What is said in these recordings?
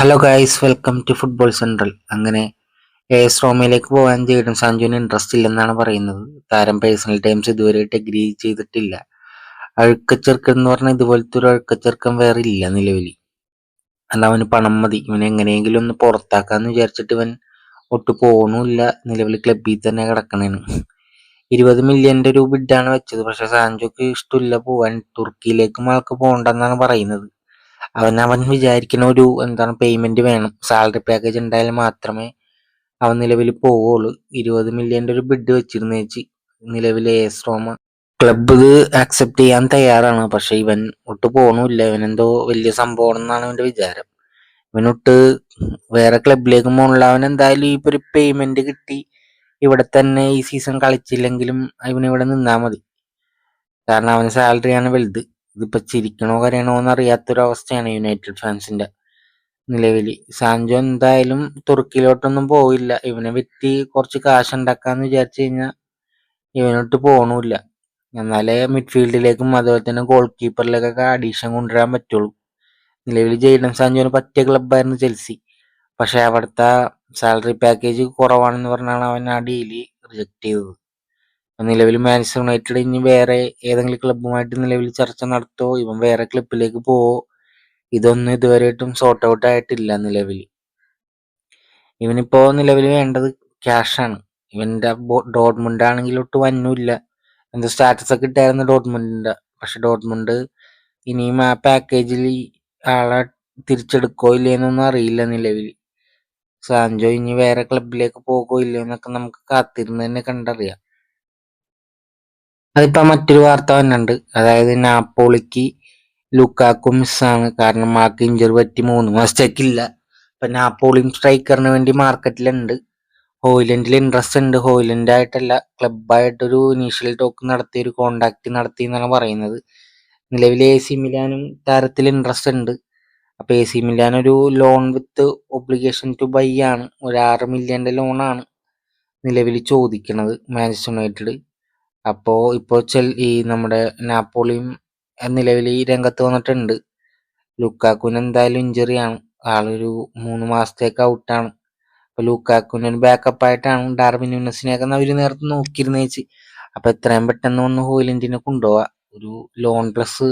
Hello guys welcome to football central അങ്ങനെ AS റോമയിലേക്ക് പോകാൻ ചെയ്യും സാഞ്ചുവിന് ഇൻട്രസ്റ്റ് ഇല്ലെന്നാണ് പറയുന്നത്. താരം പേഴ്സണൽ ടൈംസ് ഇതുവരെയായിട്ട് അഗ്രി ചെയ്തിട്ടില്ല. അഴുക്കച്ചെറുക്കൻ എന്ന് പറഞ്ഞാൽ ഇതുപോലത്തെ ഒരു അഴുക്കച്ചെറുക്കൻ വേറെ ഇല്ല നിലവിൽ അല്ല അവന് പണം മതി. ഇവനെ എങ്ങനെയെങ്കിലും ഒന്ന് പുറത്താക്കാന്ന് വിചാരിച്ചിട്ട് ഇവൻ ഒട്ട് പോകണമില്ല നിലവിൽ ക്ലബിൽ തന്നെ കിടക്കണേന്. ഇരുപത് മില്യന്റെ ഒരു ബിഡാണ് വെച്ചത്. പക്ഷെ സാഞ്ചോക്ക് ഇഷ്ടമില്ല പോവാൻ തുർക്കിയിലേക്കും ആൾക്ക് പോകണ്ടെന്നാണ് പറയുന്നത്. അവൻ അവൻ വിചാരിക്കുന്ന ഒരു എന്താണ് പേയ്മെന്റ് വേണം. സാലറി പാക്കേജ് ഉണ്ടായാൽ മാത്രമേ അവൻ നിലവിൽ പോവുള്ളൂ ഇരുപത് മില്യന്റെ ഒരു ബിഡ് വെച്ചിരുന്നു വെച്ച് നിലവിലെ എസ് റോമ ക്ലബ്ബ് ആക്സെപ്റ്റ് ചെയ്യാൻ തയ്യാറാണ്. പക്ഷെ ഇവൻ ഒട്ട് പോകണമില്ല ഇവൻ എന്തോ വലിയ സംഭവം എന്നാണ് അവന്റെ വിചാരം ഇവനൊട്ട് വേറെ ക്ലബിലേക്ക് പോകണില്ല അവൻ എന്തായാലും ഈ ഒരു പേയ്മെന്റ് കിട്ടി. ഇവിടെ തന്നെ ഈ സീസൺ കളിച്ചില്ലെങ്കിലും ഇവൻ ഇവിടെ നിന്നാ മതി. കാരണം അവന് സാലറിയാണ് വലുത്. ഇതിപ്പോ ചിരിക്കണോ കരയണോ എന്ന് അറിയാത്തൊരു അവസ്ഥയാണ് യുണൈറ്റഡ് ഫാൻസിന്റെ നിലവിൽ സാൻജോ എന്തായാലും തുർക്കിയിലോട്ടൊന്നും പോവില്ല. ഇവനെ വിറ്റ് കുറച്ച് കാശ് ഉണ്ടാക്കാന്ന് വിചാരിച്ചു കഴിഞ്ഞാൽ ഇവനോട്ട് പോകണമില്ല എന്നാലേ മിഡ്ഫീൽഡിലേക്കും അതുപോലെ തന്നെ ഗോൾ കീപ്പറിലേക്കൊക്കെ അഡീഷൻ കൊണ്ടുവരാൻ പറ്റുള്ളൂ. നിലവിൽ ജെയ്ഡൻ സാഞ്ചോന് പറ്റിയ ക്ലബ്ബായിരുന്നു ചെൽസി. പക്ഷെ അവിടുത്തെ സാലറി പാക്കേജ് കുറവാണെന്ന് പറഞ്ഞാണ് അവൻ ആ ഡീൽ റിജക്ട് ചെയ്തത്. നിലവിൽ മാഞ്ചസ്റ്റർ യുണൈറ്റഡ് ഇനി വേറെ ഏതെങ്കിലും ക്ലബ്ബുമായിട്ട് നിലവിൽ ചർച്ച നടത്തോ ഇവൻ വേറെ ക്ലബിലേക്ക് പോവോ ഇതൊന്നും ഇതുവരെയായിട്ടും സോർട്ട് ഔട്ട് ആയിട്ടില്ല നിലവിൽ. ഇവനിപ്പോ നിലവിൽ വേണ്ടത് ക്യാഷാണ് ഇവന്റെ ഡോട്ട്മുണ്ട് ആണെങ്കിൽ ഒട്ടും വന്നൂല്ല. എന്തോ സ്റ്റാറ്റസ് ഒക്കെ ഇട്ടായിരുന്നു ഡോട്ട്മുണ്ടിന്റെ പക്ഷെ ഡോട്ട്മുണ്ട് ഇനിയും ആ പാക്കേജിൽ ആളെ തിരിച്ചെടുക്കോ ഇല്ലേന്നൊന്നും അറിയില്ല നിലവിൽ. സാൻജോ ഇനി വേറെ ക്ലബിലേക്ക് ഇല്ലയോ എന്നൊക്കെ നമുക്ക് കാത്തിരുന്ന് തന്നെ കണ്ടറിയാം. അതിപ്പോ മറ്റൊരു വാർത്ത വന്നിട്ടുണ്ട്. അതായത് നാപ്പോളിക്ക് ലുക്കാക്കും മിസ്സാണ്. കാരണം മാർക്ക് ഇഞ്ചറി പറ്റി മൂന്ന് മാസത്തേക്കില്ല അപ്പൊ നാപ്പോളിയും സ്ട്രൈക്കറിന് വേണ്ടി മാർക്കറ്റിലുണ്ട് ഹോയിലൻഡിൽ ഇൻട്രസ്റ്റ് ഉണ്ട്. ഹോയിലൻഡ് ആയിട്ടല്ല ക്ലബായിട്ടൊരു ഇനീഷ്യൽ ടോക്ക് നടത്തി ഒരു കോണ്ടാക്ട് നടത്തി എന്നാണ് പറയുന്നത്. നിലവിൽ എ സി മിലാനും താരത്തിൽ ഇൻട്രസ്റ്റ് ഉണ്ട്. അപ്പൊ എ സി മിലാൻ ഒരു loan with obligation to buy ആണ്. ഒരു ആറ് മില്യന്റെ ലോണാണ് നിലവിൽ ചോദിക്കുന്നത് മാഞ്ചസ്റ്റർ യുണൈറ്റഡ് അപ്പോ ഇപ്പോ ചെൽ ഈ നമ്മുടെ നാപ്പോളിയും നിലവിൽ ഈ രംഗത്ത് വന്നിട്ടുണ്ട്. ലുക്കാക്കുന് എന്തായാലും ഇഞ്ചറി ആണ്. ആളൊരു മൂന്ന് മാസത്തേക്ക് ഔട്ടാണ് അപ്പൊ ലുക്കാക്കുന് ബാക്കപ്പ് ആയിട്ടാണ് ഡാർവിൻ യുനസിനെയൊക്കെ അവർ നേരത്തെ നോക്കിയിരുന്ന വെച്ച് അപ്പൊ എത്രയും പെട്ടെന്ന് ഒന്ന് ഹോയിലിൻഡിനെ കൊണ്ടുപോവാ. ഒരു loan plus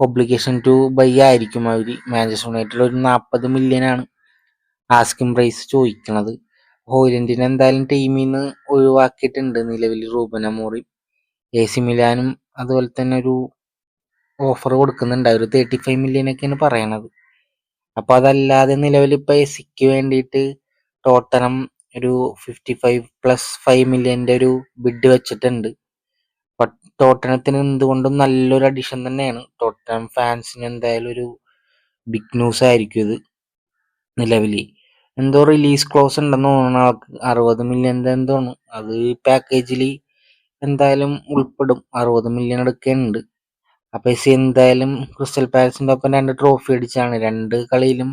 obligation to buy ആയിരിക്കും അവർ. മാഞ്ചസ്റ്റർ യുണൈറ്റഡ് ഒരു നാൽപ്പത് മില്യൺ ആണ്. ആസ്കിംഗ് പ്രൈസ് ചോദിക്കുന്നത് ഹോയിലൻഡിനെ എന്തായാലും ടീമിൽ നിന്ന് ഒഴിവാക്കിയിട്ടുണ്ട് നിലവിൽ റൂബൻ അമോറി. എ സി മിലാനും അതുപോലെ തന്നെ ഒരു ഓഫർ കൊടുക്കുന്നുണ്ട്. ഒരു തേർട്ടി ഫൈവ് മില്യൺ ഒക്കെയാണ് പറയണത്. അപ്പൊ അതല്ലാതെ നിലവിൽ ഇപ്പൊ എ സിക്ക് വേണ്ടിയിട്ട് ടോട്ടനം ഒരു ഫിഫ്റ്റി ഫൈവ് പ്ലസ് ഫൈവ് മില്യന്റെ ഒരു ബിഡ് വെച്ചിട്ടുണ്ട്. ടോട്ടനത്തിന് എന്തുകൊണ്ടും നല്ലൊരു അഡീഷൻ തന്നെയാണ്. ടോട്ടനം ഫാൻസിന് എന്തായാലും ഒരു ബിഗ് ന്യൂസ് ആയിരിക്കും ഇത് നിലവിൽ. എന്തോ റിലീസ് ക്ലോസ് ഉണ്ടെന്ന് തോന്നുന്നു ആൾക്ക്. അറുപത് മില്യൻ എന്തോന്നു അത് പാക്കേജിൽ എന്തായാലും ഉൾപ്പെടും. അറുപത് മില്യൺ എടുക്കുന്നുണ്ട് അപ്പൊ എസി എന്തായാലും ക്രിസ്റ്റൽ പാലസിന്റെ ഒപ്പം രണ്ട് ട്രോഫി അടിച്ചാണ്. രണ്ട് കളിയിലും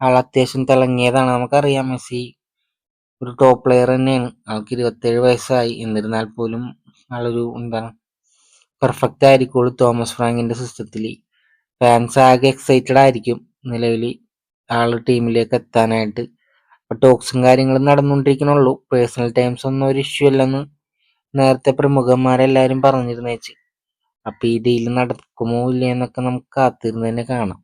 ആൾ അത്യാവശ്യം തിളങ്ങിയതാണ് നമുക്കറിയാം. മെസ്സി ഒരു ടോപ്പ് പ്ലെയർ തന്നെയാണ്. ആൾക്ക് ഇരുപത്തേഴ് വയസ്സായി. എന്നിരുന്നാൽ പോലും ആളൊരു എന്താണ് പെർഫെക്റ്റ് ആയിരിക്കുള്ളൂ തോമസ് ഫ്രാങ്കിന്റെ സിസ്റ്റത്തിൽ ഫാൻസ് ആകെ എക്സൈറ്റഡ് ആയിരിക്കും നിലവിൽ ആൾ ടീമിലേക്ക് എത്താനായിട്ട്. ടോക്സും കാര്യങ്ങളും നടന്നുകൊണ്ടിരിക്കണുള്ളൂ. പേഴ്സണൽ ടൈംസ് ഒന്നും ഒരു ഇഷ്യൂ അല്ലെന്ന് നേരത്തെ പ്രമുഖന്മാരെല്ലാരും പറഞ്ഞിരുന്നേച്ച്. അപ്പൊ ഈ ഡീൽ നടക്കുമോ ഇല്ലയെന്നൊക്കെ നമുക്ക് കാത്തിരുന്ന് തന്നെ കാണാം.